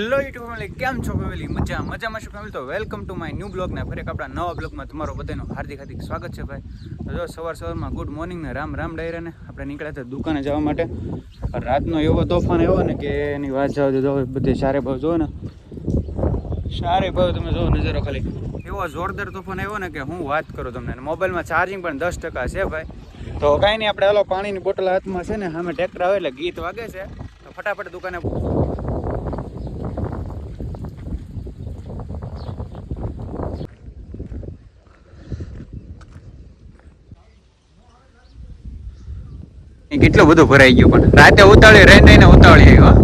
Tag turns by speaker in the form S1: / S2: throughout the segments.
S1: Hello YouTube family કેમ છો family મજા મજામાં શું ફેમિલી તો welcome to my new blog ને ફરી આપણા નવા બ્લોગમાં તમારો બધાનું હાર્દિક હાર્દિક સ્વાગત છે ભાઈ. જો સવાર સવારમાં ગુડ મોર્નિંગ ને રામ રામ ડાયરા ને આપણે નીકળ્યા હતા દુકાને જવા માટે. રાતનો એવો તોફાન એવો ને કે એની વાત જાવ જો બધી ચારે ભાવ જો ને. સારે ભાવ તમે જો નજરો ખાલી. એવો જોરદાર તોફાન આવ્યો ને કે હું વાત કરું તમને. મોબાઈલમાં ચાર્જિંગ પણ દસ ટકા છે ભાઈ. તો કાંઈ નહીં, આપણે હાલો પાણીની બોટલ હાથમાં છે ને, સામે ટ્રેક્ટર આવે એટલે ગીત વાગે છે. તો ફટાફટ દુકાને કેટલું બધું ભરાઈ ગયું પણ. રાતે ઉતાળી, રહીને રહીને ઉતાવળી આવ્યો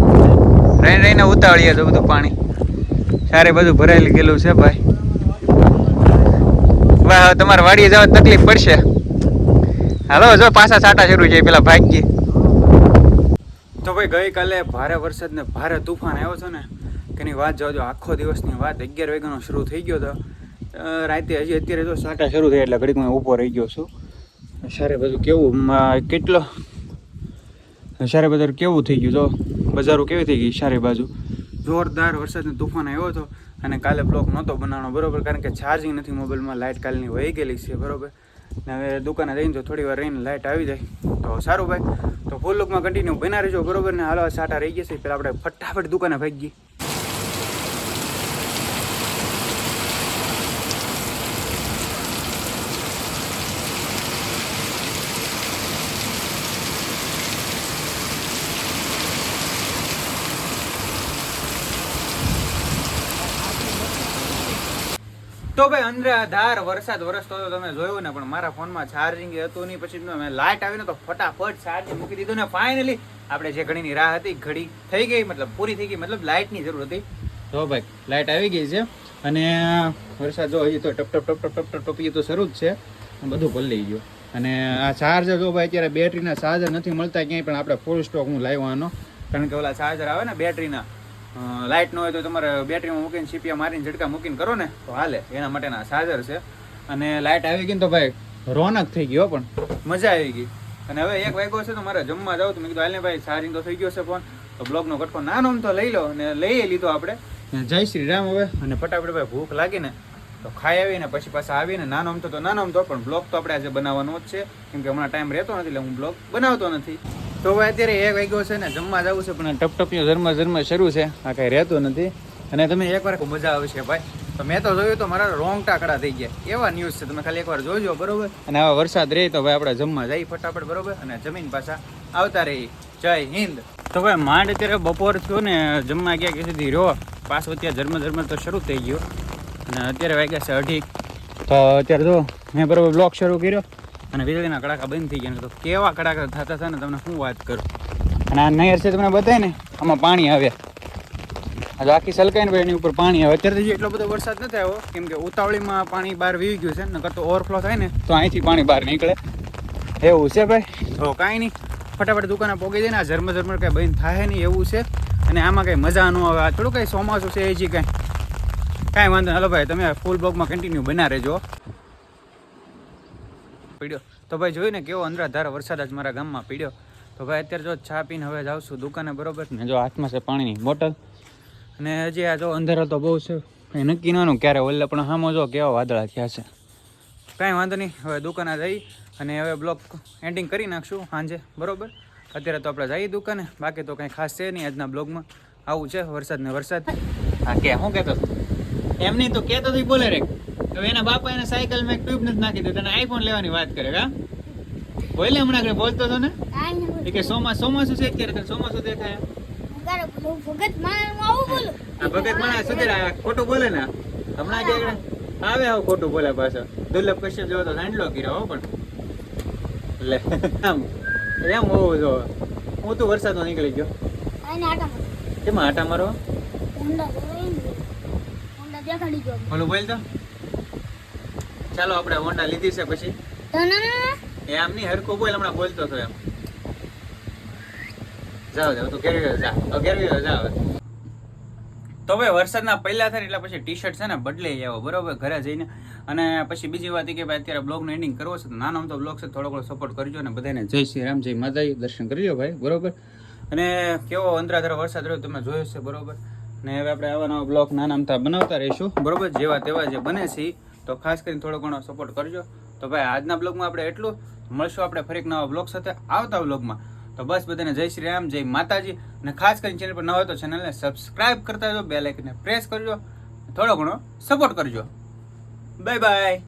S1: રહીને રહીને ઉતાવળીએ તો બધું પાણી. સારે બધું ભરાયેલું ગયેલું છે, ભાઈ. વાહ તમારે વાડીએ જવા તકલીફ પડશે. હાલો, જો પાછા છાટા શરૂ છે, પેલા ભાગી તો ભાઈ, ગઈકાલે ભારે વરસાદ ને ભારે તુફાન આવ્યો છે ને એની વાત જોજો આખો દિવસની વાત અગિયાર વાગ્યાનો શરૂ થઈ ગયો હતો રાતે હજી અત્યારે તો સાટા શરૂ થયા એટલે ઘડીક હું ઊભો રહી ગયો છું. સારે બધું કેવું કેટલો સારે બજાર કેવું થઈ ગયું? તો બજારો કેવી થઈ ગઈ સારી બાજુ? જોરદાર વરસાદનો તુફાન આવ્યો હતો અને કાલે બ્લોક નહોતો બનાવવાનો, બરોબર? કારણ કે ચાર્જિંગ નથી મોબાઈલમાં લાઇટ કાલની વહી ગયેલી છે, બરોબર? ને હવે દુકાને જઈને તો થોડી વાર રહીને લાઇટ આવી જાય, તો સારું ભાઈ. તો ફૂલ લુકમાં કન્ટિન્યુ બના રહેજો, બરોબર? ને હાલો સાટા રહી જશે પેલા આપણે ફટાફટ દુકાને ભાગી તો ભાઈ અંદર ધાર વરસાદ વરસતો હતો, તમે જોયું ને, પણ મારા ફોનમાં ચાર્જિંગ હતું નહીં, પછી મેં લાઇટ આવીને તો ફટાફટ ચાર્જિંગ મૂકી દીધું ને ફાઇનલી આપણે જે ઘડીની રાહ હતી, ઘડી થઈ ગઈ, મતલબ પૂરી થઈ ગઈ, મતલબ લાઇટની જરૂર હતી. તો ભાઈ લાઇટ આવી ગઈ છે, અને વરસાદ જો હજી તો ટપ ટપ ટપ ટપ ટપ, ટપી તો શરૂ જ છે બધું ભલી ગયું. અને આ ચાર્જર જો ભાઈ અત્યારે બેટરીના ચાર્જર નથી મળતા ક્યાંય, પણ આપણે ફૂલ સ્ટોક હું લાવવાનો કારણ કે ઓલા ચાર્જર આવે ને બેટરીના લાઇટ ન હોય તો તમારે બેટરીમાં મૂકીને સીપિયા મારીને ઝટકા મૂકીને કરો ને, તો હાલે. એના માટેના ચાર્જર છે. અને લાઇટ આવી ગઈ ને તો ભાઈ રોનક થઈ ગયો પણ. મજા આવી ગઈ. અને હવે એક વાગ્યો છે તો મારે જમવા જાવ તો મેં કીધું, હાલ ને ભાઈ ચાર્જિંગ તો થઈ ગયો છે ફોન તો બ્લોગનો કટકો નાનો તો લઈ લો અને લઈ લીધો આપણે. જય શ્રી રામ હવે. અને ફટાફટ ભાઈ ભૂખ લાગી ને તો ખાઈ આવીને પછી પાછા આવીને નાનો અમતો તો નાનો અમતો પણ બ્લોગ તો આપણે આજે બનાવવાનો જ છે. કેમ કે હમણાં ટાઈમ રહેતો નથી એટલે હું બ્લોગ બનાવતો નથી. તો હવે અત્યારે એક વાગ્યો છે ને, જમવા જવું છે, પણ ટપટપીઓ જન્મ જન્મ શરૂ છે. આ કાંઈ રહેતું નથી. અને તમે એકવાર મજા આવશે ભાઈ. તો મેં તો જોયું તો મારા રોંગ ટાકડા થઈ ગયા. એવા ન્યૂઝ છે, તમે ખાલી એકવાર જોજો, બરોબર? અને આવા વરસાદ રહે તો ભાઈ આપણે જમવા જઈએ ફટાફટ, બરોબર? અને જમીન પાછા આવતા રહી. જય હિન્દ. તો ભાઈ, માંડ અત્યારે બપોર થયો ને, જમવા ગયા કે સુધી રહ્યો. પાછું અત્યારે જન્મ જન્મ તો શરૂ થઈ ગયો. અને અત્યારે વાગ્યા છે અઢી. તો અત્યારે જો, મેં બરોબર બ્લોક શરૂ કર્યો. અને વીજળીના કડાકા બંધ થઈ ગયા તો કેવા કડાકા થતા હતા ને તમને શું વાત કરું? અને આ નહેર છે તમને બતાય ને, આમાં પાણી આવે. આ જો આખી સલકાઈ ને ભાઈ એની ઉપર પાણી આવે. અત્યારે હજી એટલો બધો વરસાદ નથી આવ્યો, કેમ કે ઉતાવળીમાં પાણી બહાર વીવી ગયું છે નકર તો ઓવરફ્લો થાય ને, તો અહીંથી પાણી બહાર નીકળે. એવું છે ભાઈ? તો કાંઈ નહીં. ફટાફટ દુકાને પોગી જાય ને આ ઝરમર ઝરમર કાંઈ બંધ થાય નહીં, એવું છે. અને આમાં કંઈ મજા ન આવે. આ થોડું કંઈ ચોમાસું છે, હજી કાંઈ. કાંઈ વાંધો નહીં. ભાઈ, તમે ફૂલ બ્લોગમાં કન્ટિન્યુ બના રહેજો. પીડ્યો. તો ભાઈ જોયું ને કેવો અંધરાધાર વરસાદ આજ મારા ગામમાં પીડ્યો. તો ભાઈ અત્યારે જો ચા પીને હવે જાઉં છું દુકાને બરોબર? ને જો હાથમાં છે પાણીની બોટલ. અને હજી આ જો અંધારો તો બહુ છે. નક્કી નાનું ક્યારે ઓલે પણ હામો જો કેવા વાદળા થયા છે. કાંઈ વાંધો નહીં. હવે દુકાને જઈ અને હવે બ્લોક એન્ડિંગ કરી નાખશું સાંજે બરોબર? અત્યારે તો આપણે જઈએ દુકાને. બાકી તો કંઈ ખાસ છે નહીં આજના બ્લોગમાં. આવું છે વરસાદ ને વરસાદ. હા કે શું કહેતો? હતો? એમ નહીં તો કહેતો થી બોલે રે હવે એના બાપા એને સાયકલ મેં ટ્યુબ નથી નાખી દીધું તને આઈફોન લેવાની વાત કરે કા બોલે હમણાં આગળ બોલતો હતો ને? એ કે સોમા ચોમાસું છે અત્યારે તને ચોમાસું દેખાય? આ ભગત માણસ સુધીર ખોટું બોલે ને? હમણાં આગળ આવે હવે ખોટું બોલે પાછો. દુર્લભ કશ્યપ જેવો તો સાંડલો કર્યો હો પણ. લે આમ એમ હોવું જો. હું તું વરસાદમાં નીકળી ગયો. કેમાં આટા મારો? બોલું બોલ તો. ચાલો આપણે હોન્ડા લીધી છે પછી. એ આમ નહીં હરકો બોલ હમણાં બોલતો હતો એમ. જાવ જાવ તું ઘેરવી જા. તો ઘેરવી જા હવે. તો ભાઈ વરસાદના પહેલા થાય એટલે પછી ટી શર્ટ છે ને બદલાઈ જાવ બરોબર? ઘરે જઈને. અને પછી બીજી વાત કે ભાઈ અત્યારે બ્લોગનું એન્ડિંગ કરવો છે તો નાનો તો બ્લોગ છે થોડો ઘણો સપોર્ટ કરજો અને બધાને. જય શ્રી રામ જય માતાજી દર્શન કરજો ભાઈ બરોબર? અને કેવો અંતરાધારો વરસાદ રહ્યો તમે જોયો છે બરોબર? ને હવે આપણે આવા નવા બ્લોગ નાના અમથા બનાવતા રહીશું. બરોબર? જેવા તેવા જે બને છે તો ખાસ કરીને થોડો ઘણો સપોર્ટ કરજો. તો ભાઈ, આજના બ્લોગમાં આપણે એટલું. મળશું આપણે ફરી એક નવા બ્લોગ સાથે આવતા બ્લોગમાં. તો બસ બધાને જય શ્રી રામ, જય માતાજી. અને ખાસ કરીને ચેનલ પર ન હોય તો ચેનલને સબસ્ક્રાઇબ કરતા જો બે લાઇકને પ્રેસ કરજો. થોડો ઘણો સપોર્ટ કરજો. Bye bye